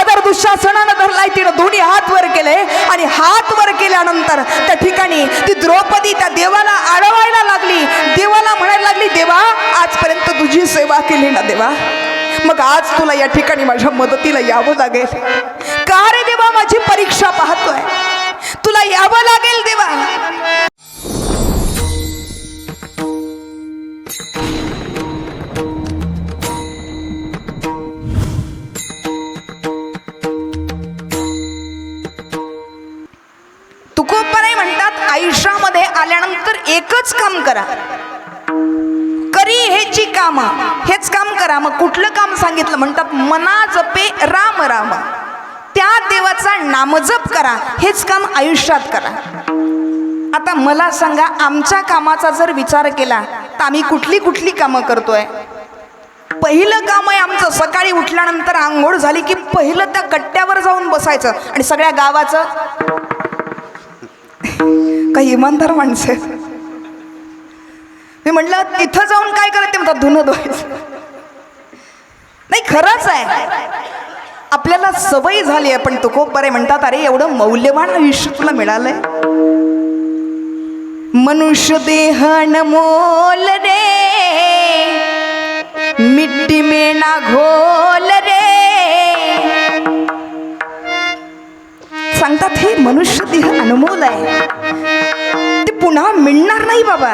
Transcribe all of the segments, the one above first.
पदर दुःशासनानं धरलाय तिनं दोन्ही हात वर केले. आणि हात वर केल्यानंतर त्या ठिकाणी ती द्रौपदी त्या देवाला आळवायला लागली. देवाला म्हणायला लागली देवा आजपर्यंत तुझी सेवा केली ना देवा. मग आज तुला या ठिकाणी माझ्या मदतीला यावं लागेल. का रे देवा माझी परीक्षा पाहतोय? तुला यावं लागेल देवा. आल्यानंतर एकच काम करा. करी हेची काम हेच काम करा. मग कुठलं काम सांगितलं? म्हणतात मना जपे राम राम. त्या देवाचा नामजप करा. हेच काम आयुष्यात करा. आता मला सांगा आमच्या कामाचा जर विचार केला तर आम्ही कुठली कुठली कामं करतोय? पहिलं काम आहे आमचं सकाळी उठल्यानंतर आंघोळ झाली की पहिलं त्या कट्ट्यावर जाऊन बसायचं आणि सगळ्या गावाचं काही इमानदार माणसं मी म्हटलं तिथं जाऊन काय करत म्हणतात धुणं धुवायचं. नाही खरंच आहे. आपल्याला सवय झाली आहे पण तुकोबरे म्हणतात अरे एवढं मौल्यवान आयुष्य तुला मिळालंय. मनुष्य देह मोल रे. मिट्टी में ना घोल रे. सांगतात हे मनुष्य देह अनमोल आहे. ते पुन्हा मिळणार नाही बाबा.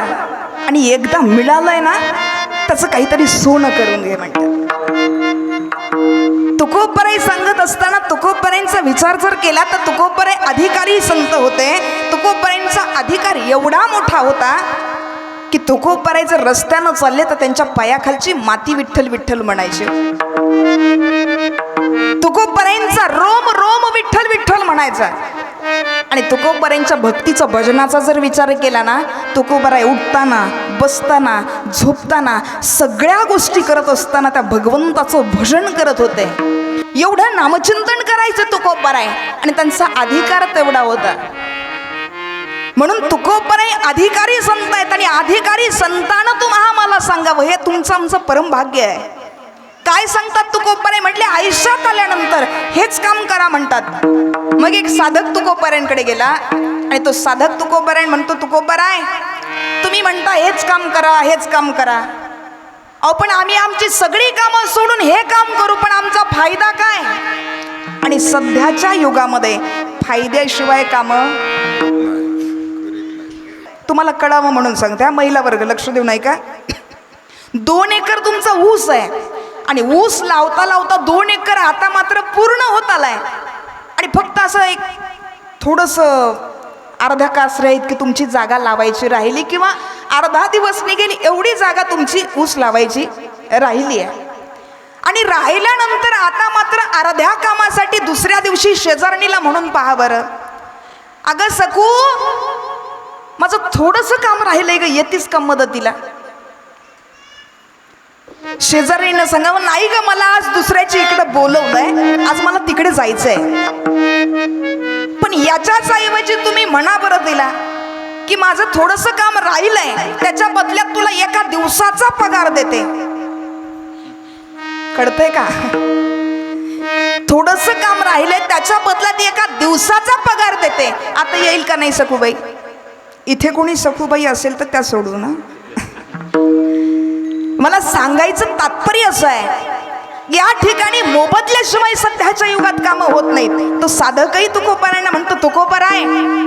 आणि एकदा मिळालंय ना त्याचं काहीतरी सोनं करून घे म्हणतात. तुकोपराई सांगत असताना तुकोपर्यंतचा विचार जर केला तर तुकोपराई अधिकारी संत होते. तुकोपर्यंतचा अधिकार एवढा मोठा होता की तुकोपराई जर रस्त्यानं चालले तर त्यांच्या पायाखालची माती विठ्ठल विठ्ठल म्हणायचे. तुकोबराईंचा रोम रोम विठ्ठल विठ्ठल म्हणायचा. आणि तुकोबराईंच्या भक्तीचा भजनाचा जर विचार केला ना तुकोबराई उठताना बसताना झोपताना सगळ्या गोष्टी करत असताना त्या भगवंताचं भजन करत होते. एवढं नामचिंतन करायचं तुकोबराय आणि त्यांचा अधिकार तेवढा होता. म्हणून तुकोबराई अधिकारी संत आहेत आणि अधिकारी संतानं तुम्हाला मला सांगावं हे तुमचं आमचं परम भाग्य आहे. काय सांगतात तुकोबराय म्हटले आयुष्यात आल्यानंतर हेच काम करा म्हणतात. मग एक साधक तुकोबरायांकडे गेला आणि तो साधक तुकोबरायण म्हणतो तुकोपराय तुम्ही म्हणता हेच काम करा हेच काम करा. अहो पण आम्ही आमची सगळी कामं सोडून हे काम करू पण आमचा फायदा काय? आणि सध्याच्या युगामध्ये फायद्याशिवाय कामं? तुम्हाला कळावं म्हणून सांगते महिला वर्ग लक्ष देऊ नाही का दोन एकर तुमचा ऊस आहे. आणि ऊस लावता लावता दोन एकर आता मात्र पूर्ण होत आलाय. आणि फक्त असं एक थोडंसं अर्ध्या कासऱ्या इतकी तुमची जागा लावायची राहिली किंवा अर्धा दिवस निघेली एवढी जागा तुमची ऊस लावायची राहिली आहे. आणि राहिल्यानंतर आता मात्र अर्ध्या कामासाठी दुसऱ्या दिवशी शेजारणीला म्हणून पहा बरं. अगं सकू माझं थोडंसं काम राहिलंय ग येतीस का मदतीला. शेजारीनं सांगावं नाही ग मला आज दुसऱ्याची इकडे बोलवलंय. आज मला तिकडे जायचंय. पण याच्याच ऐवजी तुम्ही म्हणा बरं तिला की माझं थोडंसं काम राहिलंय. त्याच्या बदल्यात तुला एका दिवसाचा पगार देते. कळतंय का? थोडस काम राहिलंय त्याच्या बदल्यात एका दिवसाचा पगार देते. आता येईल का नाही सखूबाई? इथे कोणी सखूबाई असेल तर त्या सोडू ना. मला सांगायचं तात्पर्य असं आहे या ठिकाणी मोबदल्याशिवाय सध्याच्या युगात कामं होत नाहीत. तो साधकही तुकोबरायना म्हणतो तुकोपराय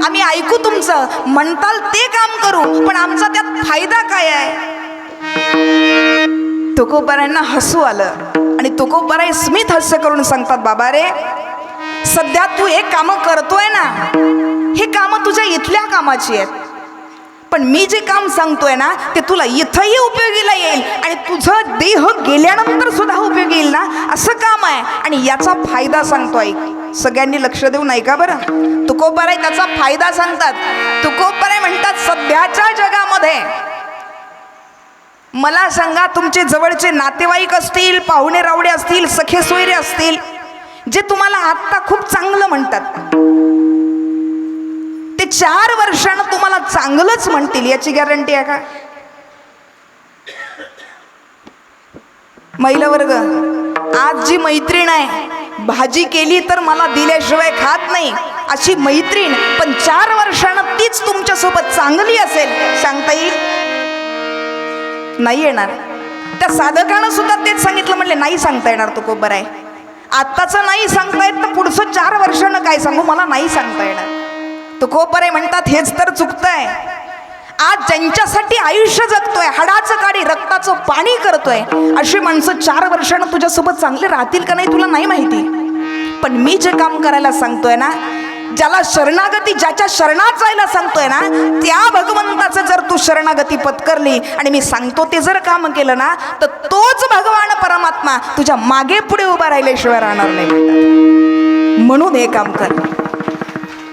आम्ही ऐकू तुमचं म्हणताल ते काम करू पण आमचा त्यात फायदा काय आहे? तुकोपरायांना हसू आलं आणि तुकोपराय स्मित हास्य करून सांगतात बाबा रे सध्या तू हे कामं करतोय ना हे कामं तुझ्या इथल्या कामाची आहेत. पण मी जे काम सांगतोय ना ते तुला इथंही उपयोगीला येईल आणि तुझं देह गेल्यानंतर सुद्धा उपयोगी येईल ना असं काम आहे. आणि याचा फायदा सांगतोय सगळ्यांनी लक्ष देऊ नाही का बरं. तुकोबराय त्याचा फायदा सांगतात. तुकोबराय म्हणतात सध्याच्या जगामध्ये मला सांगा तुमचे जवळचे नातेवाईक असतील पाहुणे रावडे असतील सखे सोयरे असतील जे तुम्हाला आत्ता खूप चांगलं म्हणतात. चार वर्षानं तुम्हाला चांगलंच म्हणतील याची गॅरंटी आहे का? महिला वर्ग आज जी मैत्रीण आहे भाजी केली तर मला दिल्याशिवाय खात नाही अशी मैत्रीण पण चार वर्षानं तीच तुमच्यासोबत चांगली असेल सांगता येईल? नाही येणार. त्या साधकानं सुद्धा तेच सांगितलं म्हणले नाही सांगता येणार तो कोबर बरं आहे. आत्ताचं नाही सांगता येत तर पुढचं चार वर्षानं काय सांगू? मला नाही सांगता येणार. तुकोपरे आहे म्हणतात हेच तर चुकतंय. आज ज्यांच्यासाठी आयुष्य जगतोय हाडाचं काडी रक्ताचं पाणी करतोय अशी माणसं चार वर्षानं तुझ्यासोबत चांगले राहतील का नाही तुला नाही माहिती. पण मी जे काम करायला सांगतोय ना ज्याला शरणागती ज्याच्या शरणात जायला सांगतोय ना त्या भगवंताचं जर तू शरणागती पत्करली आणि मी सांगतो ते जर काम केलं ना तर तोच भगवान परमात्मा तुझ्या मागे पुढे उभा राहिल्याशिवाय राहणार नाही. म्हणून हे काम कर.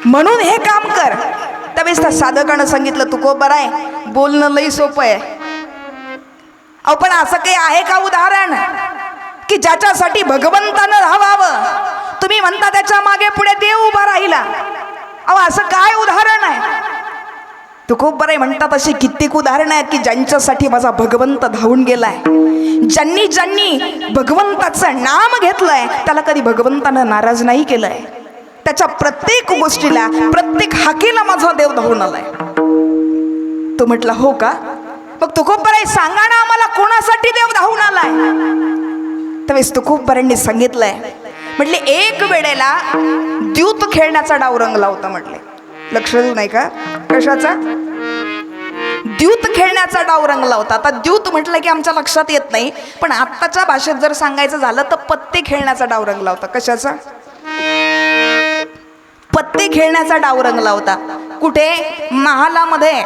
म्हणून हे काम कर. त्यावेळेस त्या साधकानं सांगितलं तू को बरं आहे. बोलणं लई सोपं आहे. अहो पण असं काही आहे का उदाहरण? की ज्याच्यासाठी भगवंतानं राहावं. तुम्ही म्हणता त्याच्यामागे पुढे देव उभा राहिला. अहो असं काय उदाहरण आहे? तू खूप बरं आहे म्हणतात अशी कित्येक उदाहरणं आहेत की ज्यांच्यासाठी माझा भगवंत धावून गेलाय. ज्यांनी ज्यांनी भगवंताचं नाम घेतलंय त्याला कधी भगवंतानं नाराज नाही केलंय. त्याच्या प्रत्येक गोष्टीला प्रत्येक हाकेला माझा देव धावून आलाय. तो म्हटला हो का? मग तू खूप बरं आहे. सांगा ना आम्हाला कोणासाठी देव धावून आलाय. त्यावेळेस तुकोबरांनी सांगितलंय. म्हटले एक वेळेला द्यूत खेळण्याचा डाव रंगला होता म्हटले. लक्ष देऊ नाही का? कशाचा? द्यूत खेळण्याचा डाव रंगला होता. आता द्यूत म्हटलं की आमच्या लक्षात येत नाही पण आत्ताच्या भाषेत जर सांगायचं झालं तर पत्ते खेळण्याचा डाव रंगला होता. कशाचा? पत्ते खेळण्याचा डाव रंगला होता. कुठे? महालामध्ये.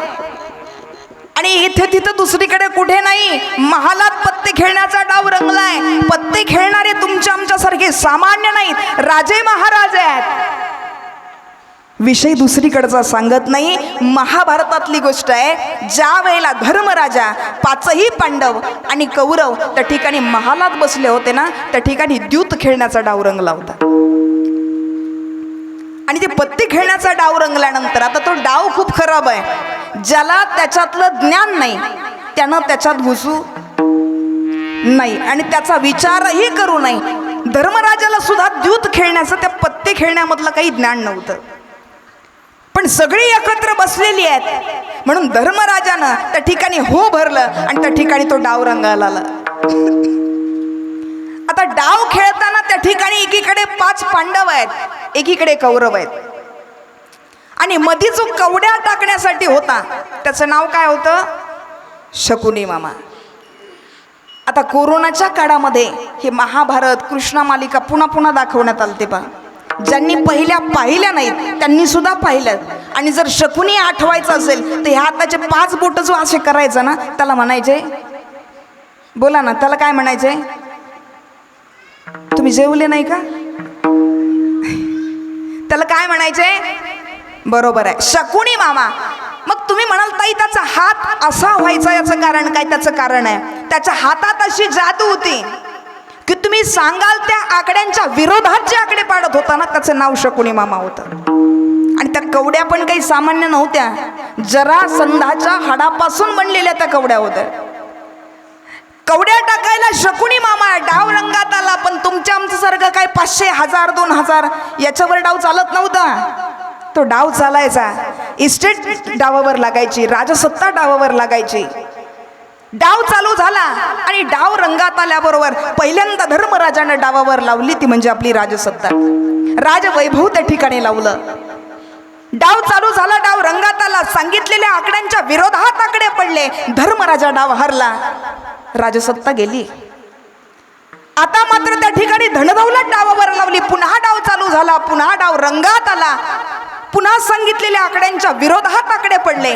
आणि इथे तिथं दुसरीकडे कुठे नाही महालात पत्ते खेळण्याचा डाव रंगलाय. पत्ते खेळणारे तुमच्या आमच्यासारखे सामान्य नाहीत. राजे महाराज आहेत. विषय दुसरीकडचा सांगत नाही. महाभारतातली गोष्ट आहे ज्या वेळेला धर्मराजा पाचही पांडव आणि कौरव त्या ठिकाणी महालात बसले होते ना त्या ठिकाणी द्यूत खेळण्याचा डाव रंगला होता. आणि ते पत्ते खेळण्याचा डाव रंगल्यानंतर आता तो डाव खूप खराब आहे. ज्याला त्याच्यातलं ज्ञान नाही त्यानं त्याच्यात घुसू नाही. आणि त्याचा विचारही करू नाही. धर्मराजाला सुद्धा द्यूत खेळण्याचं त्या पत्ते खेळण्यामधलं काही ज्ञान नव्हतं. पण सगळी एकत्र बसलेली आहेत. म्हणून धर्मराजानं त्या ठिकाणी हो भरलं आणि त्या ठिकाणी तो डाव रंगायला आला आता डाव खेळताना त्या ठिकाणी एकीकडे पाच पांडव आहेत एकीकडे कौरव आहेत. आणि मध्ये जो कवड्या टाकण्यासाठी होता त्याचं नाव काय होतं? शकुनी मामा. आता कोरोनाच्या काळामध्ये हे महाभारत कृष्णा मालिका पुन्हा पुन्हा दाखवण्यात आलं ते पहा. ज्यांनी पहिल्या पाहिल्या नाहीत त्यांनी सुद्धा पाहिलं आणि जर शकुनी आठवायचं असेल तर ह्या हाताचे पाच बोट जो असे करायचं ना त्याला म्हणायचे बोला ना त्याला काय म्हणायचे? तुम्ही जेवले नाही का? त्याला काय म्हणायचे? बरोबर आहे. शकुनी मामा. मग तुम्ही म्हणाल ताई त्याचा हात असा व्हायचा याचं कारण काय? त्याचं कारण आहे. त्याच्या हातात अशी जादू होती की तुम्ही सांगाल त्या आकड्यांच्या विरोधात जे आकडे पाडत होता ना त्याचं नाव शकुनी मामा होतं. आणि त्या कवड्या पण काही सामान्य नव्हत्या. जरा संधाच्या हाडापासून बनलेल्या त्या कवड्या होत्या. कवड्या टाकायला शकुनी मामा डाव पाचशे हजार दोन हजार. याच्यावर डाव चालत नव्हता. तो डाव चालायचा. इस्टेट डावावर लागायची राजसत्ता डावावर लागायची. डाव चालू झाला आणि डाव रंगात आल्याबरोबर पहिल्यांदा धर्मराजानं डावावर लावली ती म्हणजे आपली राजसत्ता. राजवैभव त्या ठिकाणी लावलं. डाव चालू झाला डाव रंगात आला. सांगितलेल्या आकड्यांच्या विरोधात आकडे पडले. धर्मराजा डाव हरला. राजसत्ता गेली. आता मात्र त्या ठिकाणी धनदौलत डावावर लावली. पुन्हा डाव चालू झाला. पुन्हा डाव रंगात आला. पुन्हा सांगितलेल्या आकड्यांच्या विरोधात आकडे पडले.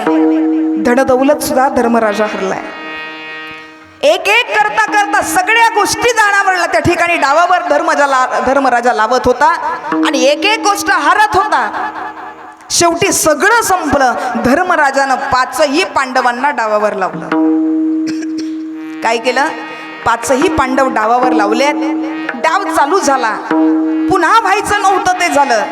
धनदौलत सुद्धा धर्मराजा हरलाय. एक एक करता करता सगळ्या गोष्टी जाणावरला त्या ठिकाणी डावावर धर्मजाला धर्मराजा लावत होता. आणि एक एक गोष्ट हारत होता. शेवटी सगळं संपलं. धर्मराजानं पाचही पांडवांना डावावर लावलं. काय केलं? पाचही पांडव डावावर लावलेत डाव चालू झाला. पुन्हा व्हायचं नव्हतं ते झालं.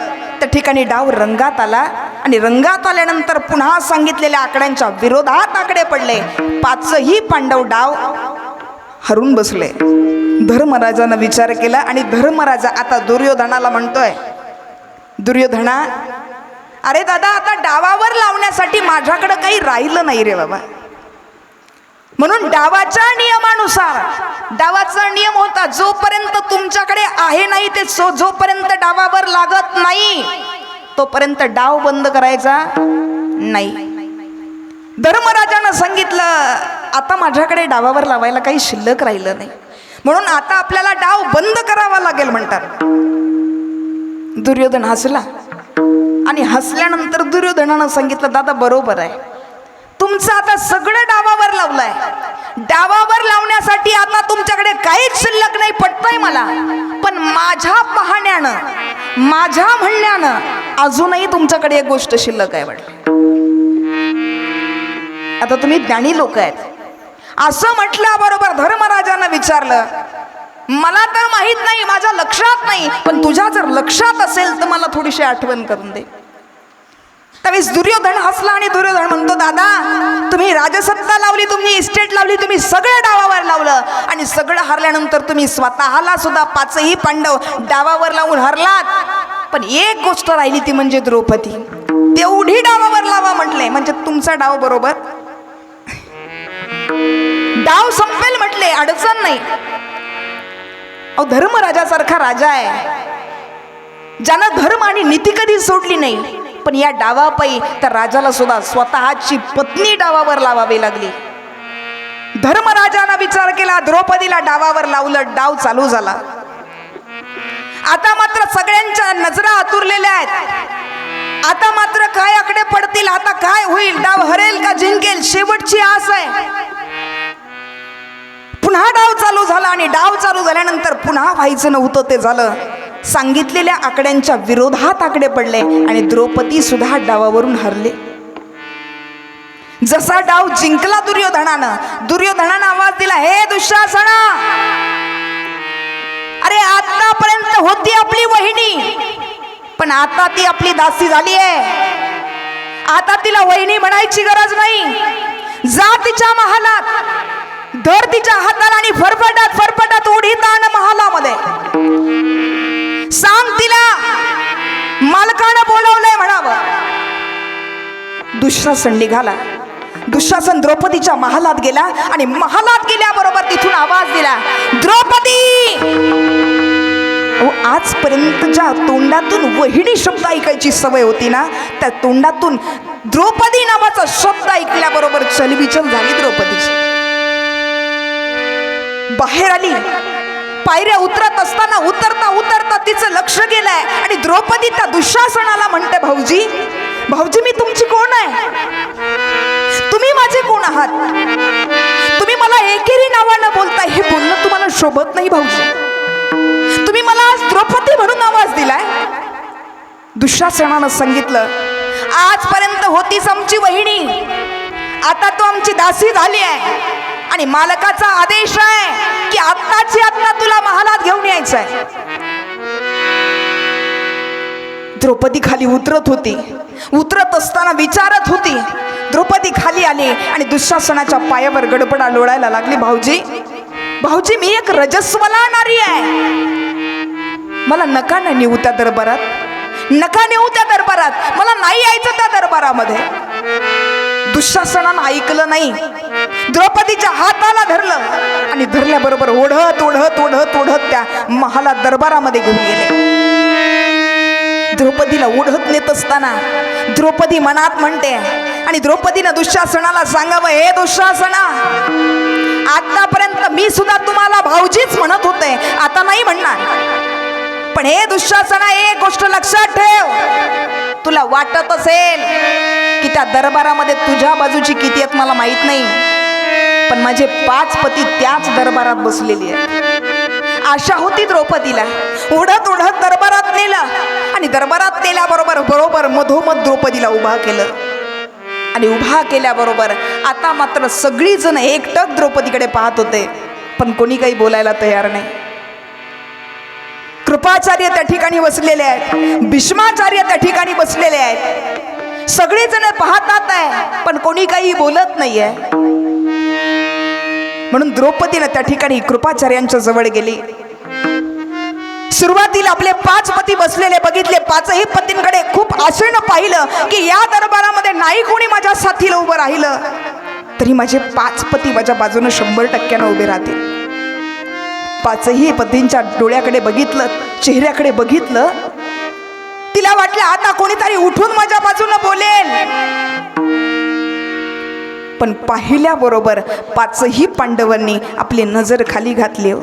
त्या ठिकाणी डाव रंगात आला आणि रंगात आल्यानंतर पुन्हा सांगितलेल्या आकड्यांच्या विरोधात आकडे पडले. पाचही पांडव डाव हरून बसले. धर्मराजानं विचार केला आणि धर्मराजा आता दुर्योधनाला म्हणतोय दुर्योधना अरे दादा आता डावावर लावण्यासाठी माझ्याकडं काही राहिलं नाही रे बाबा. म्हणून डावाच्या नियमानुसार डावाचा नियम होता जोपर्यंत तुमच्याकडे आहे नाही ते सो जोपर्यंत डावावर लागत नाही तोपर्यंत डाव बंद करायचा नाही. धर्मराजानं सांगितलं आता माझ्याकडे डावावर लावायला काही शिल्लक राहिलं नाही. म्हणून आता आपल्याला डाव बंद करावा लागेल म्हणतात. दुर्योधन हसला. आणि हसल्यानंतर दुर्योधनानं सांगितलं दादा बरोबर आहे. तुमचं आता सगळं डावावर लावलंय. डावावर लावण्यासाठी आता तुमच्याकडे काहीच शिल्लक नाही पटतंय मला. पण माझ्या पाहण्यानं माझ्या म्हणण्यानं अजूनही तुमच्याकडे एक गोष्ट शिल्लक आहे वाटलं आता तुम्ही ज्ञानी लोक आहेत. असं म्हटल्याबरोबर धर्मराजानं विचारलं मला तर माहीत नाही माझ्या लक्षात नाही पण तुझ्या जर लक्षात असेल तर मला थोडीशी आठवण करून दे. त्यावेळेस दुर्योधन हसला आणि दुर्योधन दादा तुम्ही राजसत्ता लावली तुम्ही इस्टेट लावली तुम्ही सगळं डावावर लावलं. आणि सगळं हरल्यानंतर तुम्ही स्वतःला सुद्धा पाचही पांडव डावावर लावून हरलात. पण एक गोष्ट राहिली ती म्हणजे द्रौपदी. तेवढी डावावर लावा म्हटले म्हणजे तुमचा डाव बरोबर. डाव संपेल म्हटले अडचण नाही. अहो धर्मराजासारखा राजा आहे. ज्यानं धर्म आणि नीती कधी सोडली नाही पण या डावापायी तर राजाला सुद्धा स्वतःची पत्नी डावावर लावावी लागली. धर्मराजानं विचार केला द्रौपदीला डावावर लावलं डाव चालू झाला. आता मात्र सगळ्यांच्या नजरा आतुरलेल्या आहेत. आता मात्र काय आकडे पडतील आता काय होईल डाव हरेल का जिंकेल शेवटची आस आहे. पुन्हा डाव चालू झाला आणि डाव चालू झाल्यानंतर पुन्हा व्हायचं नव्हतं ते झालं. सांगितलेल्या आकड्यांच्या विरोधात आकडे पडले आणि द्रौपदी सुद्धा डावावरून हरले. जसा डाव जिंकला दुर्योधनानं दुर्योधनानं आवाज दिला हे दुःशासना! अरे आतापर्यंत होती आपली वहिनी पण आता ती आपली दासी झाली आहे आता तिला वहिनी म्हणायची गरज नाही. जा तिच्या महालात. धर तिच्या हाताला आणि फरफटात फरफटात उडीत आण महालामध्ये. सांग तिला मालकानं बोलवलंय म्हणावं. दुःशासन निघाला. दुःशासन द्रौपदीच्या महालात गेला आणि महालात गेल्याबरोबर तिथून आवाज दिला द्रौपदी! आजपर्यंतच्या तोंडातून वहिणी शब्द ऐकायची सवय होती ना? त्या तोंडातून द्रौपदी नावाचा शब्द ऐकल्याबरोबर चलबिचल झाली द्रौपदीची. बाहेर आली. पायऱ्या उतरत असताना उतरता उतरता तिचं लक्ष गेलंय. आणि द्रौपदी त्या दुःशासनाला म्हणते भाऊजी भाऊजी मी तुमची कोण आहे? तुम्ही माझे कोण आहात? तुम्ही मला एकेरी नावानं बोलताय हे बोलणं तुम्हाला शोभत नाही भाऊजी. तुम्ही मला आज द्रौपदी म्हणून आवाज दिलाय. दुःशासनानं सांगितलं आजपर्यंत होतीच आमची वहिणी आता तो आमची दासी झाली आहे. आणि मालकाचा आदेश आहे की आत्ताची आत्ता तुला महालात घेऊन यायचं आहे. द्रौपदी खाली उतरत होती. उतरत असताना विचारत होती द्रौपदी खाली आली आणि दुःशासनाच्या पायावर गडबडा लोळायला लागली भाऊजी. भाऊजी मी एक रजस्वला नारी आहे. मला नका नाही नेऊ त्या दरबारात. नका नेऊ त्या दरबारात. मला नाही यायचं त्या दरबारामध्ये. दुःशासनानं ऐकलं नाही. द्रौपदीच्या हाताला धरलं आणि धरल्याबरोबर ओढत ओढत ओढत ओढत त्या महाला दरबारामध्ये घेऊन गेले. द्रौपदीला ओढत नेत असताना द्रौपदी मनात म्हणते आणि द्रौपदीनं दुःशासनाला सांगावं हे दुःशासना आतापर्यंत मी सुद्धा तुम्हाला भाऊजीच म्हणत होते आता नाही म्हणणार. पण हे दुःशासना एक गोष्ट लक्षात ठेव. तुला वाटत असेल की त्या दरबारामध्ये तुझ्या बाजूची किती आहेत मला माहीत नाही. पण माझे पाच पती त्याच दरबारात बसलेली आहेत. आशा होती द्रौपदीला. ओढत ओढत दरबारात नेलं. आणि दरबारात नेल्याबरोबर बरोबर मधोमध द्रौपदीला उभा केलं. आणि उभा केल्याबरोबर आता मात्र सगळीजण एकटक द्रौपदीकडे पाहत होते. पण कोणी काही बोलायला तयार नाही. कृपाचार्य त्या ठिकाणी बसलेले आहेत. भीष्माचार्य त्या ठिकाणी बसलेले आहेत. सगळेजण पाहतात आहे पण कोणी काही बोलत नाहीये. म्हणून द्रौपदीनं त्या ठिकाणी कृपाचार्यांच्या जवळ गेली. सुरुवातीला आपले पाच पती बसलेले बघितले. पाचही पतींकडे खूप आशेनं पाहिलं की या दरबारामध्ये नाही कोणी माझ्या साथीला उभं राहिलं. तरी माझे पाच पती माझ्या बाजूनं शंभर टक्क्यानं उभे राहतील. पाचही पतींच्या डोळ्याकडे बघितलं चेहऱ्याकडे बघितलं तिला वाटलं आता कोणीतरी उठून माझ्या बाजूनं बोलेल. पण पाहिल्याबरोबर पाचही पांडवांनी आपली नजर खाली घातली. हो.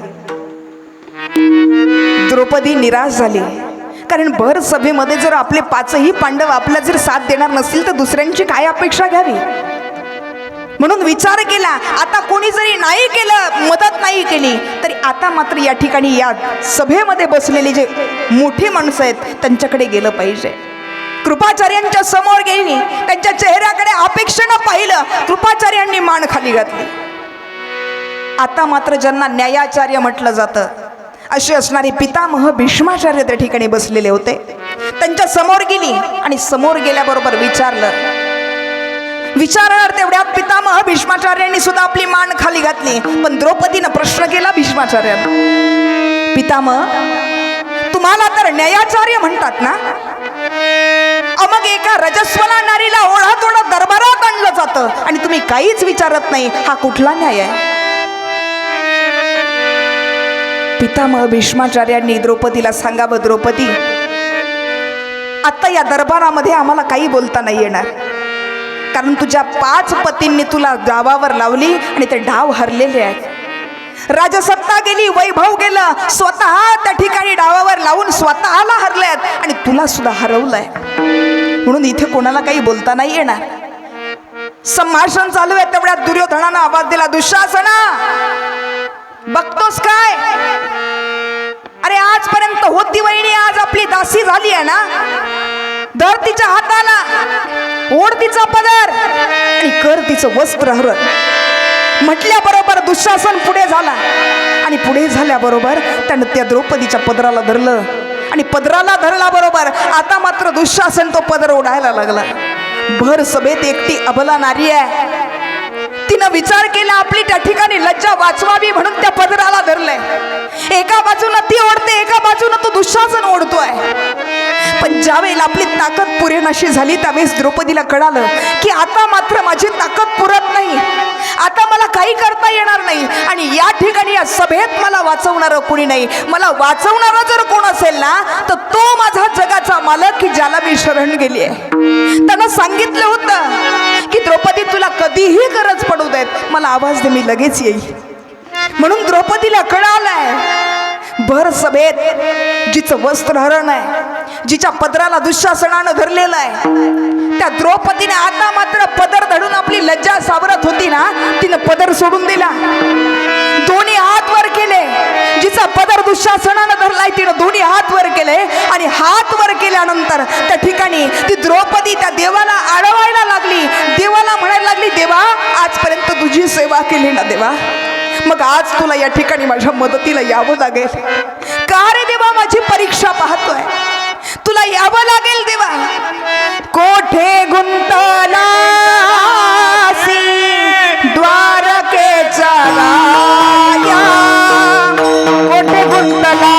द्रौपदी निराश झाली. कारण भर सभेमध्ये जर आपले पाचही पांडव आपला जर साथ देणार नसतील तर दुसऱ्यांची काय अपेक्षा घ्यावी? म्हणून विचार केला आता कोणी जरी नाही केलं मदत नाही केली तरी आता मात्र या ठिकाणी या सभेमध्ये बसलेले जे मोठी माणसं आहेत त्यांच्याकडे गेलं पाहिजे. कृपाचार्यांच्या समोर गेली. त्यांच्या चेहऱ्याकडे अपेक्षेनं पाहिलं कृपाचार्यांनी मान खाली घातली. आता मात्र ज्यांना न्यायाचार्य म्हटलं जातं असे असणारे पितामह भीष्माचार्य त्या ठिकाणी बसलेले होते. त्यांच्यासमोर गेली आणि समोर गेल्याबरोबर विचारलं. विचारणार तेवढ्यात पितामह भीष्माचार्यांनी सुद्धा आपली मान खाली घातली. पण द्रौपदीनं प्रश्न केला भीष्माचार्यांना. पितामह तुम्हाला तर न्यायाचार्य म्हणतात ना? मग एका रजस्वला नारीला ओढा तोडा दरबारात आणलं जातं. आणि तुम्ही काहीच विचारत नाही हा कुठला न्याय आहे? पितामह भीष्माचार्यांनी द्रौपदीला सांगावं द्रौपदी आता या दरबारामध्ये आम्हाला काही बोलता नाही येणार. कारण तुझ्या पाच पतींनी तुला डावावर लावली आणि ते डाव हरलेले आहेत. राजसत्ता गेली वैभव गेलं स्वतः त्या ठिकाणी डावावर लावून स्वतःला हरल्यात आणि तुला सुद्धा हरवलंय. म्हणून इथे कोणाला काही बोलता नाही येणार. संभाषण चालू आहे तेवढ्या दुर्योधनानं आवाज दिला दुःशासना बघतोस काय? अरे आजपर्यंत होती वहिनी आज आपली दासी झाली आहे ना? धर तिच्या हाताला ओढ तिचा पदर आणि कर तिचं वस्त्र हरण. म्हटल्याबरोबर दुःशासन पुढे झाला आणि पुढे झाल्याबरोबर त्यानं त्या द्रौपदीच्या पदराला धरलं. आणि पदराला धरला बरोबर. आता मात्र दुःशासन तो पदर ओढायला लागला. भर सभेत एकटी अबला नारी आहे. तिनं विचार केला आपली त्या ठिकाणी लज्जा वाचवावी म्हणून त्या पदराला धरलंय. एका बाजूनं ती ओढते एका बाजूनं तो दुःशासन ओढतोय. पण ज्यावेळेला आपली ताकद पुरेनाशी झाली त्यावेळेस द्रौपदीला कळालं की आता मात्र माझी ताकद पुरत नाही. आता मला काही करता येणार नाही. आणि या ठिकाणी या सभेत मला वाचवणारं कोणी नाही. मला वाचवणारं जर कोण असेल ना तर तो माझा जगाचा मालक की ज्याला मी शरण गेली आहे त्यानं सांगितलं होतं की द्रौपदी तुला कधीही गरज पडू देत. मला आवाज दे मी लगेच येईल. म्हणून द्रौपदीला कळालंय भर सभेत जिचं वस्त्रहरण आहे जिच्या पदराला दुःशासनानं धरलेलं आहे त्या द्रौपदीने आता मात्र पदर धडून आपली लज्जा सावरत होती ना तिनं पदर सोडून दिला. दोन्ही हात वर केले. जिचा पदर दुःशासनानं धरलाय तिनं दोन्ही हात वर केले आणि हात वर केल्यानंतर त्या ठिकाणी ती द्रौपदी त्या देवाला आडवायला लागली. देवाला म्हणायला लागली देवा आजपर्यंत तुझी सेवा केली ना देवा? मग आज तुला या ठिकाणी माझ्या मदतीला यावं लागेल. का रे देवा माझी परीक्षा पाहतोय? तुला यावं लागेल देवा. कोठे गुंतला द्वारकेचा राया कोठे गुंतला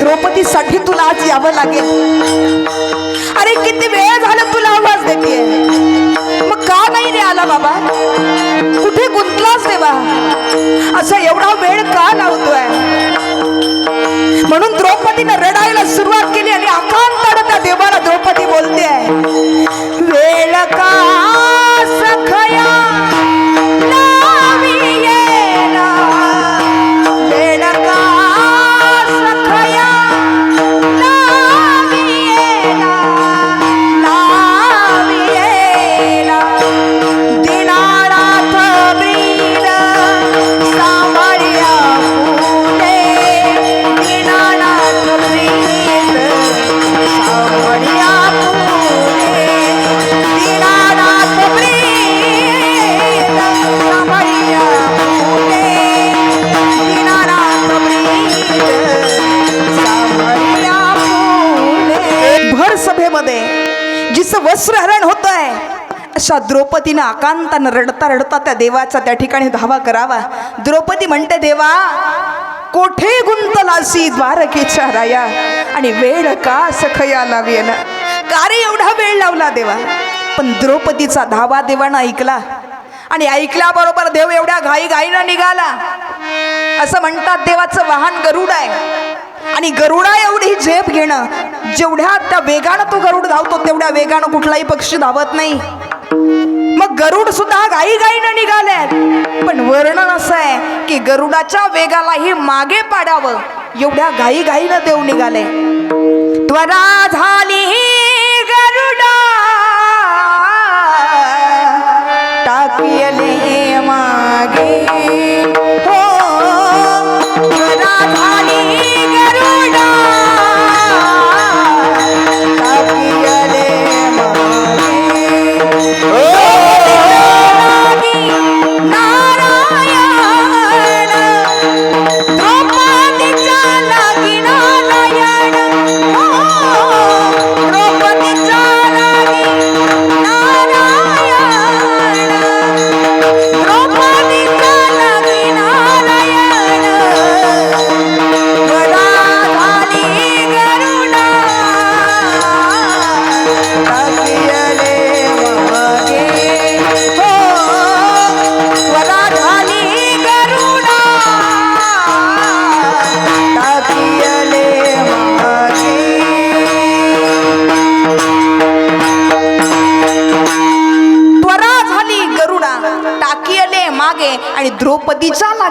द्रौपदीसाठी तुला आज यावं लागेल. अरे किती वेळ झालं तुला आवाज देते मग का नाही रे आला बाबा? कुठे गुंतलास देवा असा एवढा वेळ का लावतोय? म्हणून द्रौपदीनं रडायला सुरुवात केली आणि अकांत त्या देवाला द्रौपदी बोलते आहे वेळ का सखया द्रौपदीनं आकांतानं रडता रडता त्या देवाचा त्या ठिकाणी धावा करावा. द्रौपदी म्हणते देवा कोठे गुंतलासी द्वारकेच्या राया? आणि वेळ का सखया लावी ना का रे एवढा वेळ लावला देवा? पण द्रौपदीचा धावा देवानं ऐकला. आणि ऐकल्याबरोबर देव एवढ्या घाई घाईनं निघाला. असं म्हणतात देवाचं वाहन गरुड आहे. आणि गरुडा एवढी झेप घेणं जेवढ्या त्या वेगानं तो गरुड धावतो तेवढ्या वेगानं कुठलाही पक्षी धावत नाही. मग गरुड सुद्धा गाई गाईनं निघाले पण वर्णन असं आहे की गरुडाच्या वेगालाही मागे पाडावं. एवढ्या घाई घाईनं देव निघाले. त्वरा झाली गरुडा.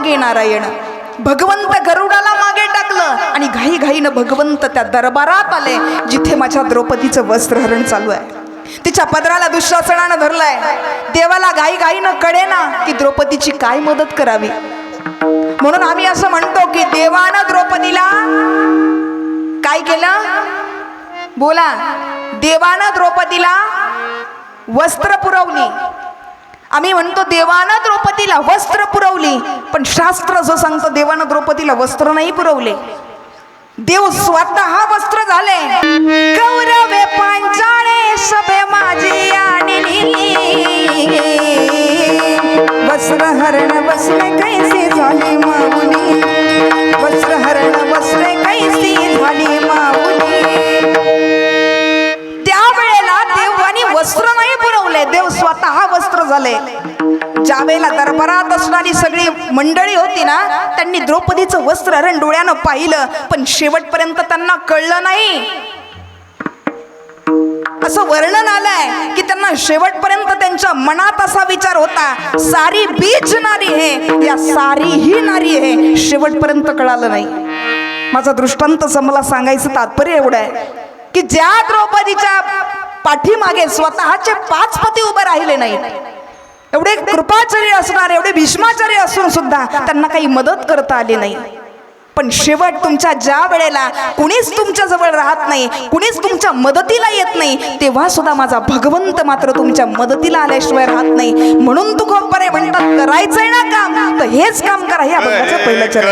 मागे नारायण. भगवंत गरुडाला मागे टाकलं आणि घाई घाईनं भगवंत त्या दरबारात आले जिथे माझ्या द्रौपदीचं वस्त्रहरण चालू आहे. तिच्या पदराला दुःशासनानं धरलंय. देवाला घाई घाईनं कळे ना की द्रौपदीची काय मदत करावी. म्हणून आम्ही असं म्हणतो की देवानं द्रौपदीला काय केलं? बोला. देवानं द्रौपदीला वस्त्र पुरवली. आम्ही म्हणतो देवानं द्रौपदीला वस्त्र पुरवली पण शास्त्र जो सांगतो देवानं द्रौपदीला वस्त्र नाही पुरवले. देव स्वतः वस्त्र झाले. कौरवे पांचाळे सभे माझे आणि वस्त्र हरण बसले कैसे झाले माऊली? झाले देव स्वतः वस्त्र झाले. ज्यावेळेला दरबारात असणारी सगळी मंडळी होती ना त्यांनी द्रौपदीचं वस्त्र रणडोळ्यानं पाहिलं पण शेवटपर्यंत त्यांना कळलं नाही. असं वर्णन आलंय की त्यांना शेवटपर्यंत त्यांच्या मनात असा विचार होता सारी बीच नारी हे या सारी ही नारी हे शेवटपर्यंत कळालं नाही. माझा दृष्टांत मला सांगायचं तात्पर्य एवढं आहे की ज्या द्रौपदीच्या पाठीमागे स्वतःचे पाच पती उभे राहिले नाहीत. एवढे कृपाचार्य असणार एवढे भीष्माचारी असून सुद्धा त्यांना काही मदत करता आली नाही. पण शेवट तुमच्या ज्या वेळेला कुणीच तुमच्या जवळ राहत नाही कुणीच तुमच्या मदतीला येत नाही तेव्हा सुद्धा माझा भगवंत मात्र तुमच्या मदतीला आल्याशिवाय राहत नाही. म्हणून तू बरे म्हणतात करायचंय ना काम तर हेच काम करा. हे अभंगाचं पहिलं चरण.